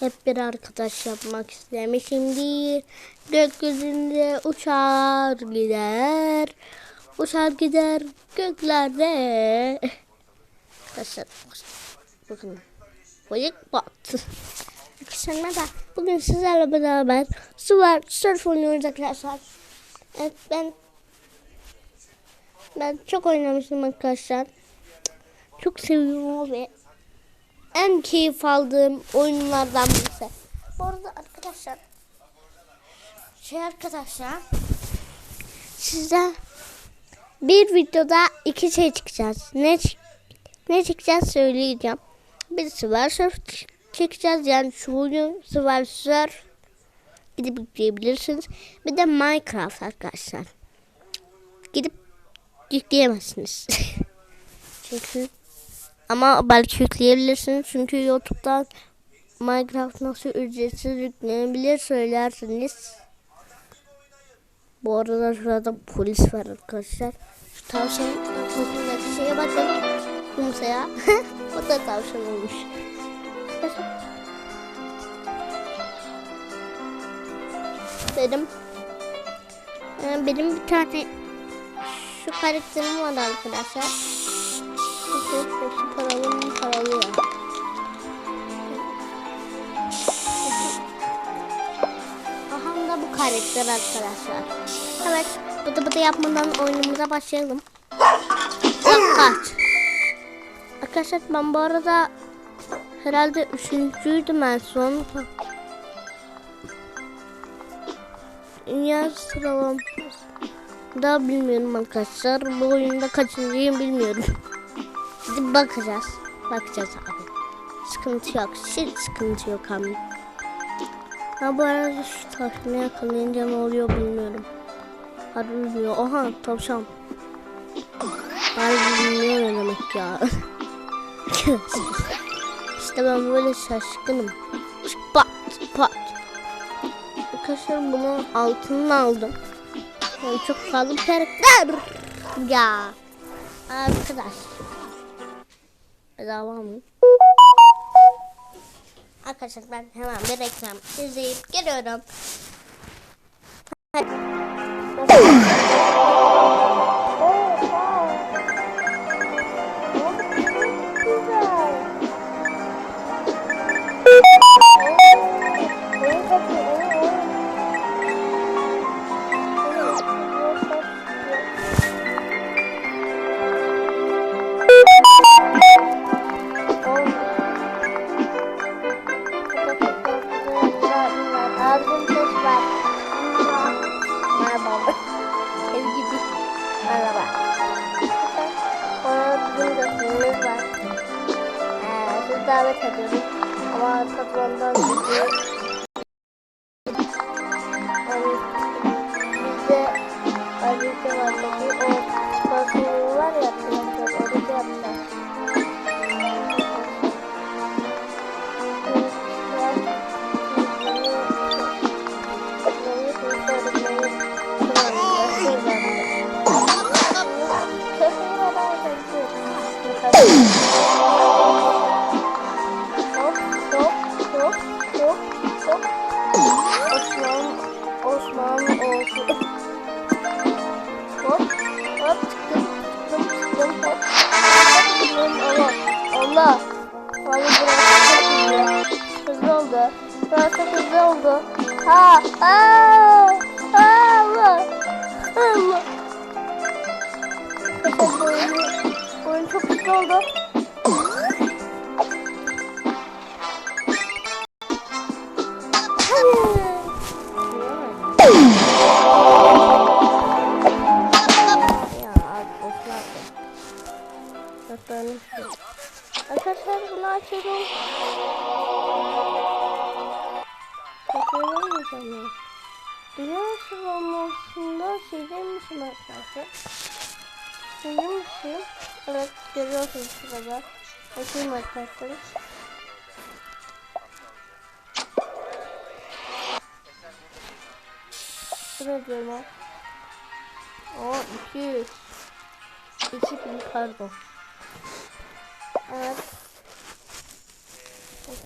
hep bir arkadaş yapmak istemişimdir. Gökyüzünde uçar gider. Uçar gider göklerde. Arkadaşlar bakın. Bıyık battı. Arkadaşlar merhaba. Bugün sizlerle beraber su var surf oynuyoruz arkadaşlar. Evet ben ben çok oynamıştım arkadaşlar. Çok seviyorum ve en keyif aldığım oyunlardan birisi. Bu arada arkadaşlar şey arkadaşlar size bir videoda iki şey çıkacağız. Ne ne çıkacağız söyleyeceğim. Bir Survivor çekeceğiz. Yani şu oyun Survivor gidip yükleyebilirsiniz. Bir de Minecraft arkadaşlar. Gidip yükleyemezsiniz. Çünkü ama belki yükleyebilirsiniz. Çünkü YouTube'dan Minecraft nasıl ücretsiz yüklenebilir söylersiniz. Bu arada şurada polis var arkadaşlar. Şu tavşan kafasındaki şeye bakın. Kumsaya. o da tavşan olmuş. Benim Ee, benim bir tane şu karakterim var arkadaşlar. Şu şu paralı mı paralı ya. Aha da bu karakter arkadaşlar. Evet bıdı bıdı yapmadan oyunumuza başlayalım. Kaç. Arkadaşlar ben bu arada herhalde üçüncüydüm en son. Dünya sıralam. Daha bilmiyorum arkadaşlar. Bu oyunda kaçıncıyım bilmiyorum. Gidip bakacağız. Bakacağız abi. Sıkıntı yok. Hiç sıkıntı yok abi. Ha bu arada şu tavşanı yakalayınca ne oluyor bilmiyorum. Harbi bilmiyor. Oha tavşan. Harbi bilmiyor ne demek ya. işte ben böyle şaşkınım. Pat pat. Arkadaşlar bunu altından aldım. Yani çok fazla karakter. Ya. Arkadaş. Bedava mı? Arkadaşlar ben hemen bir reklam izleyip geliyorum. Merhaba. Sonra bizim gösterimiz var. Ee, siz davet ediyoruz. Ama katmandan bizi yani bizde var tabii o sponsor var ya Bunu açalım. Bakıyorum sana. Dünya sıralamasında sildirmişim arkadaşlar. Sildirmişim. Evet görüyorsunuz şurada. Bakayım arkadaşlar. Şurada diyorum. O 200. 2000 pardon. Evet.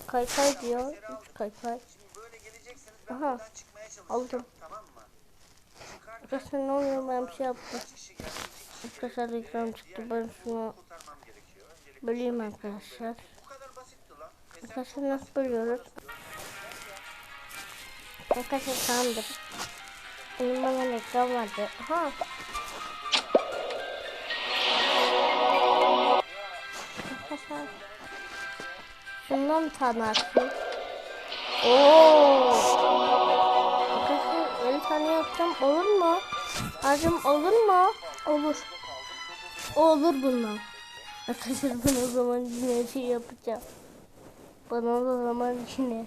Kaykay diyor. Üç kaykay. Aha. Aldım. Arkadaşlar ne oluyor ben bir şey yaptım. Arkadaşlar reklam çıktı. Ben şunu böleyim arkadaşlar. Arkadaşlar nasıl bölüyoruz? Arkadaşlar tamamdır. Benim bana reklam vardı. Aha. Arkadaşlar. Şundan bir tane. Oo. Arkadaşlar 50 tane yapsam olur mu? Acım olur mu? Olur. Olur bundan. Arkadaşlar ben o zaman yine şey yapacağım. Bana o zaman yine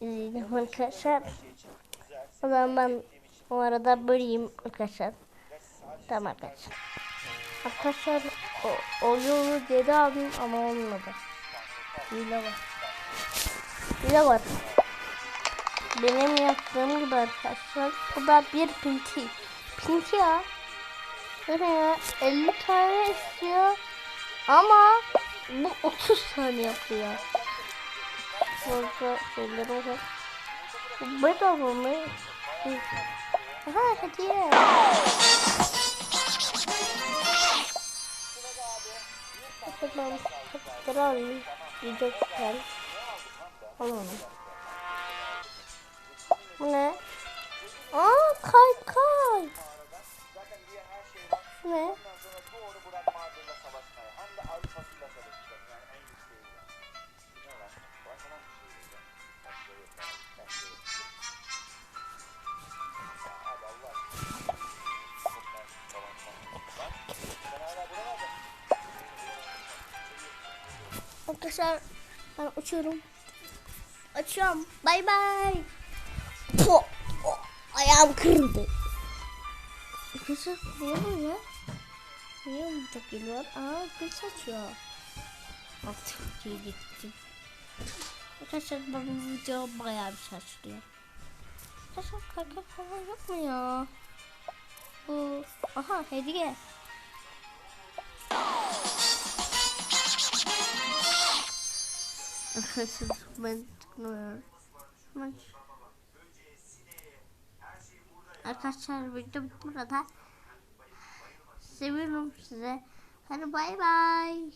izleyelim arkadaşlar. O zaman ben o arada böleyim arkadaşlar. Tamam arkadaşlar. Arkadaşlar o, o yolu geri aldım ama olmadı. Hile var. Hile var. Benim yaptığım gibi arkadaşlar. Bu da bir pinti. Pinti ya. Ya? 50 tane istiyor. Ama bu 30 tane yapıyor. Burada şeyleri var. Bu bedava mı? Aha hediye. Ben alayım. Yiyecekler. Alalım. Bu ne? Aa kay kay. Ne? Arkadaşlar ben uçuyorum. Açıyorum. Bay bay. Ayağım kırıldı. Arkadaşlar niye böyle? Niye burada geliyor? Aa kız açıyor. Artık iyi gittim. Arkadaşlar ben bu video bayağı bir şaşırıyor. Arkadaşlar kaka falan yok mu ya? Bu aha hediye. Arkadaşlar ben tıklıyorum. Video burada. Seviyorum size. Hadi bay bay.